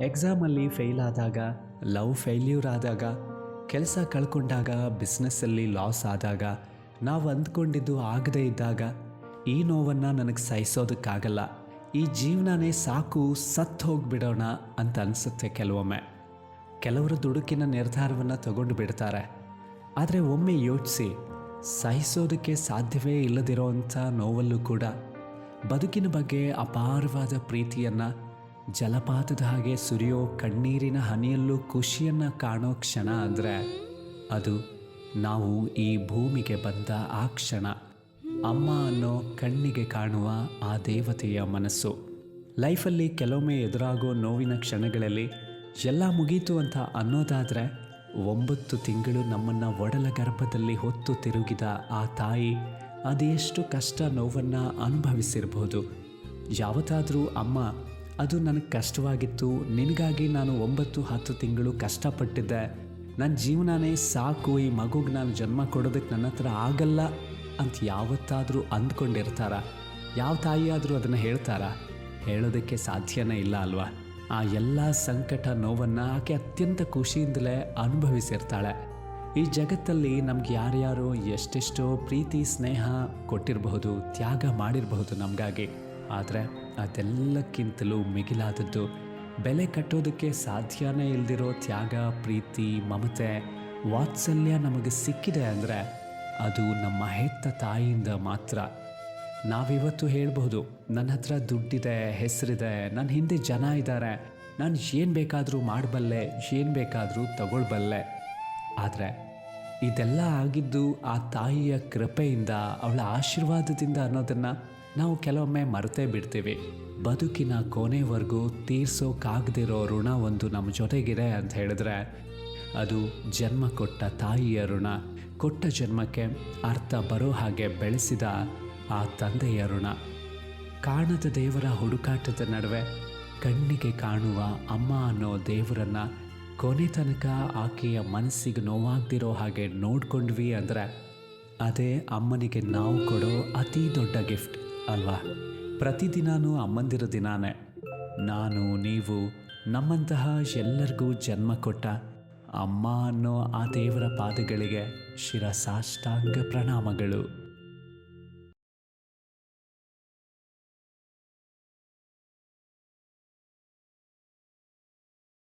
ಎಕ್ಸಾಮಲ್ಲಿ ಫೇಲ್ ಆದಾಗ love failure ಆದಾಗ, ಕೆಲಸ ಕಳ್ಕೊಂಡಾಗ ಬಿಸ್ನೆಸ್ಸಲ್ಲಿ ಲಾಸ್ ಆದಾಗ, ನಾವು ಅಂದ್ಕೊಂಡಿದ್ದು ಆಗದೇ ಇದ್ದಾಗ, ಈ ನೋವನ್ನು ನನಗೆ ಸಹಿಸೋದಕ್ಕಾಗಲ್ಲ. ಈ ಜೀವನನೇ ಸಾಕು ಸತ್ತು ಹೋಗಿಬಿಡೋಣ ಅಂತ ಅನಿಸುತ್ತೆ ಕೆಲವೊಮ್ಮೆ. ಕೆಲವರು ದುಡುಕಿನ ನಿರ್ಧಾರವನ್ನು ತಗೊಂಡು ಬಿಡ್ತಾರೆ. ಆದರೆ ಒಮ್ಮೆ ಯೋಚಿಸಿ, ಸಹಿಸೋದಕ್ಕೆ ಸಾಧ್ಯವೇ ಇಲ್ಲದಿರೋವಂಥ ನೋವಲ್ಲೂ ಕೂಡ, ಬದುಕಿನ ಬಗ್ಗೆ ಅಪಾರವಾದ ಪ್ರೀತಿಯನ್ನು ಜಲಪಾತದ ಹಾಗೆ ಸುರಿಯೋ ಕಣ್ಣೀರಿನ ಹನಿಯಲ್ಲೂ ಖುಷಿಯನ್ನು ಕಾಣೋ ಕ್ಷಣ ಅಂದರೆ ಅದು ನಾವು ಈ ಭೂಮಿಗೆ ಬಂದ ಆ ಕ್ಷಣ. ಅಮ್ಮ ಅನ್ನೋ ಕಣ್ಣಿಗೆ ಕಾಣುವ ಆ ದೇವತೆಯ ಮನಸ್ಸು. ಲೈಫಲ್ಲಿ ಕೆಲವೊಮ್ಮೆ ಎದುರಾಗೋ ನೋವಿನ ಕ್ಷಣಗಳಲ್ಲಿ ಎಲ್ಲ ಮುಗೀತು ಅಂತ ಅನ್ನೋದಾದರೆ ಒಂಬತ್ತು ತಿಂಗಳು ನಮ್ಮನ್ನು ಒಡಲ ಗರ್ಭದಲ್ಲಿ ಹೊತ್ತು ತಿರುಗಿದ ಆ ತಾಯಿ ಅದೆಷ್ಟು ಕಷ್ಟ ನೋವನ್ನು ಅನುಭವಿಸಿರ್ಬೋದು. ಯಾವತ್ತಾದರೂ ಅಮ್ಮ ಅದು ನನಗೆ ಕಷ್ಟವಾಗಿತ್ತು. ನಿನಗಾಗಿ ನಾನು ಒಂಬತ್ತು, ಹತ್ತು ತಿಂಗಳು ಕಷ್ಟಪಟ್ಟಿದ್ದೆ. ನನ್ನ ಜೀವನನೇ ಸಾಕು, ಈ ಮಗುಗೆ ನಾನು ಜನ್ಮ ಕೊಡೋದಕ್ಕೆ ನನ್ನ ಹತ್ರ ಆಗಲ್ಲ ಅಂತ ಯಾವತ್ತಾದರೂ ಅಂದ್ಕೊಂಡಿರ್ತಾರ. ಯಾವ ತಾಯಿಯಾದರೂ ಅದನ್ನು ಹೇಳ್ತಾರ. ಹೇಳೋದಕ್ಕೆ ಸಾಧ್ಯನೇ ಇಲ್ಲ ಅಲ್ವಾ? ಆ ಎಲ್ಲ ಸಂಕಟ ನೋವನ್ನು ಆಕೆ ಅತ್ಯಂತ ಖುಷಿಯಿಂದಲೇ ಅನುಭವಿಸಿರ್ತಾಳೆ. ಈ ಜಗತ್ತಲ್ಲಿ ನಮ್ಗೆ ಯಾರ್ಯಾರೋ ಎಷ್ಟೆಷ್ಟೋ ಪ್ರೀತಿ, ಸ್ನೇಹ ಕೊಟ್ಟಿರಬಹುದು, ತ್ಯಾಗ ಮಾಡಿರಬಹುದು ನಮಗಾಗಿ. ಆದರೆ ಅದೆಲ್ಲಕ್ಕಿಂತಲೂ ಮಿಗಿಲಾದದ್ದು. ಬೆಲೆ ಕಟ್ಟೋದಕ್ಕೆ ಸಾಧ್ಯನೇ ಇಲ್ದಿರೋ ತ್ಯಾಗ, ಪ್ರೀತಿ, ಮಮತೆ, ವಾತ್ಸಲ್ಯ ನಮಗೆ ಸಿಕ್ಕಿದೆ ಅಂದರೆ ಅದು ನಮ್ಮ ಹೆತ್ತ ತಾಯಿಯಿಂದ ಮಾತ್ರ. ನಾವಿವತ್ತು ಹೇಳಬಹುದು, ನನ್ನ ಹತ್ರ ದುಡ್ಡಿದೆ, ಹೆಸರಿದೆ ನನ್ನ ಹಿಂದೆ ಜನ ಇದ್ದಾರೆ ನಾನು ಏನು ಬೇಕಾದರೂ ಮಾಡಬಲ್ಲೆ, ಏನು ಬೇಕಾದರೂ ತಗೊಳ್ಬಲ್ಲೆ. ಆದರೆ ಇದೆಲ್ಲ ಆಗಿದ್ದು ಆ ತಾಯಿಯ ಕೃಪೆಯಿಂದ, ಅವಳ ಆಶೀರ್ವಾದದಿಂದ ಅನ್ನೋದನ್ನು ನಾವು ಕೆಲವೊಮ್ಮೆ ಮರೆತೇ ಬಿಡ್ತೀವಿ. ಬದುಕಿನ ಕೊನೆವರೆಗೂ ತೀರ್ಸೋಕ್ಕಾಗದಿರೋ ಋಣ ಒಂದು ನಮ್ಮ ಜೊತೆಗಿದೆ ಅಂತ ಹೇಳಿದ್ರೆ, ಅದು ಜನ್ಮ ಕೊಟ್ಟ ತಾಯಿಯ ಋಣ. ಕೊಟ್ಟ ಜನ್ಮಕ್ಕೆ ಅರ್ಥ ಬರೋ ಹಾಗೆ ಬೆಳೆಸಿದ ಆ ತಂದೆಯ ಋಣ. ಕಾಣದ ದೇವರ ಹುಡುಕಾಟದ ನಡುವೆ ಕಣ್ಣಿಗೆ ಕಾಣುವ ಅಮ್ಮ ಅನ್ನೋ ದೇವರನ್ನ ಕೊನೆ ತನಕ ಆಕೆಯ ಮನಸ್ಸಿಗೆ ನೋವಾಗ್ದಿರೋ ಹಾಗೆ ನೋಡ್ಕೊಂಡ್ವಿ ಅಂದರೆ ಅದೇ ಅಮ್ಮನಿಗೆ ನಾವು ಕೊಡೋ ಅತಿ ದೊಡ್ಡ ಗಿಫ್ಟ್, ಅಲ್ವಾ? ಪ್ರತಿದಿನಾನೂ ಅಮ್ಮಂದಿರ ದಿನಾನೇ. ನಾನು, ನೀವು, ನಮ್ಮಂತಹ ಎಲ್ಲರಿಗೂ ಜನ್ಮ ಕೊಟ್ಟ ಅಮ್ಮ ಅನ್ನೋ ಆ ದೇವರ ಪಾದಗಳಿಗೆ ಶಿರಸಾಷ್ಟಾಂಗ ಪ್ರಣಾಮಗಳು.